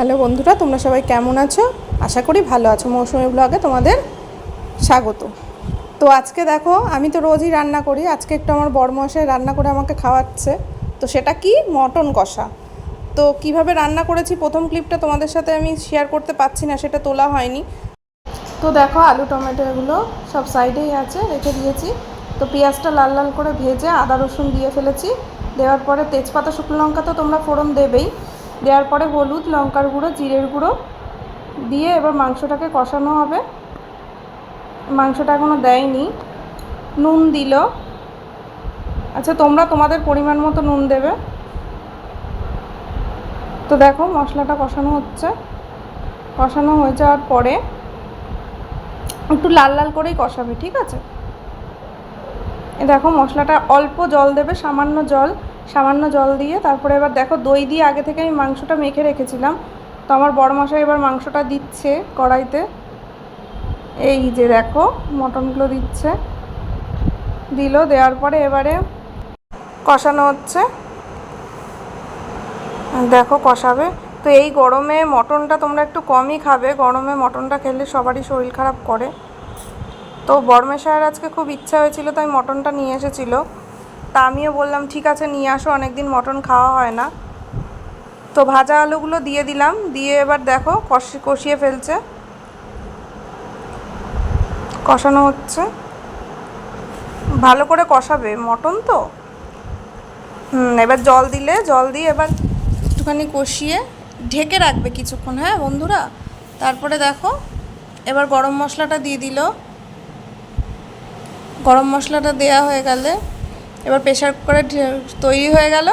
Hello বন্ধুরা, তোমরা সবাই কেমন আছো? আশা করি ভালো আছো। মৌসুমি ব্লগে তোমাদের স্বাগত। তো আজকে দেখো, আমি তো রোজই রান্না করি। আজকে একটু আমার বড়মশাই রান্না করে আমাকে খাওয়াচ্ছে। তো সেটা কি? মটন কষা। তো কীভাবে রান্না করেছি প্রথম ক্লিপটা তোমাদের সাথে আমি শেয়ার করতে পারছি না, সেটা তোলা হয়নি। তো দেখো, আলু, টমেটো এগুলো সব সাইডেই আছে, রেখে দিয়েছি। তো পেঁয়াজটা লাল লাল করে ভেজে আদা, রসুন দিয়ে ফেলেছি। দেওয়ার পরে তেজপাতা, শুকনো লঙ্কা তো তোমরা ফোড়ন দেবেই। দেওয়ার পরে হলুদ, লঙ্কার গুঁড়ো, জিরের গুঁড়ো দিয়ে এবার মাংসটাকে কষানো হবে। মাংসটা এখনও দেয়নি। নুন দিল। আচ্ছা তোমরা তোমাদের পরিমাণ মতো নুন দেবে। তো দেখো, মশলাটা কষানো হচ্ছে। কষানো হয়ে যাওয়ার পরে একটু লাল লাল করেই কষাবে, ঠিক আছে? দেখো, মশলাটা অল্প জল দেবে, সামান্য জল। সামান্য জল দিয়ে, তারপরে এবার দেখো দই দিয়ে আগে থেকে আমি মাংসটা মেখে রেখেছিলাম। তো আমার বড় মশাই এবার মাংসটা দিচ্ছে কড়াইতে। এই যে দেখো, মটনগুলো দিচ্ছে। দিল, দেওয়ার পরে এবারে কষানো হচ্ছে। দেখো কষাবে। তো এই গরমে মটনটা তোমরা একটু কমই খাবে। গরমে মটনটা খেলে সবারই শরীর খারাপ করে। তো বর্মেশায়ের আজকে খুব ইচ্ছা হয়েছিল, তাই মটনটা নিয়ে এসেছিল। তা আমিও বললাম, ঠিক আছে, নিয়ে আসো অনেক দিন মটন খাওয়া হয় না। তো ভাজা আলুগুলো দিয়ে দিলাম, দিয়ে এবার দেখো কষি, কষিয়ে ফেলছে। কষানো হচ্ছে। ভালো করে কষাবে মটন তো? হুম, এবার জল দিলে, জল দিয়ে এবার একটুখানি কষিয়ে ঢেকে রাখবে কিছুক্ষণ হ্যাঁ বন্ধুরা? তারপরে দেখো, এবার গরম মশলাটা দিয়ে দিল। গরম মশলাটা দেয়া হয়ে গেলে এবার প্রেশার কুকারে তৈরি হয়ে গেল।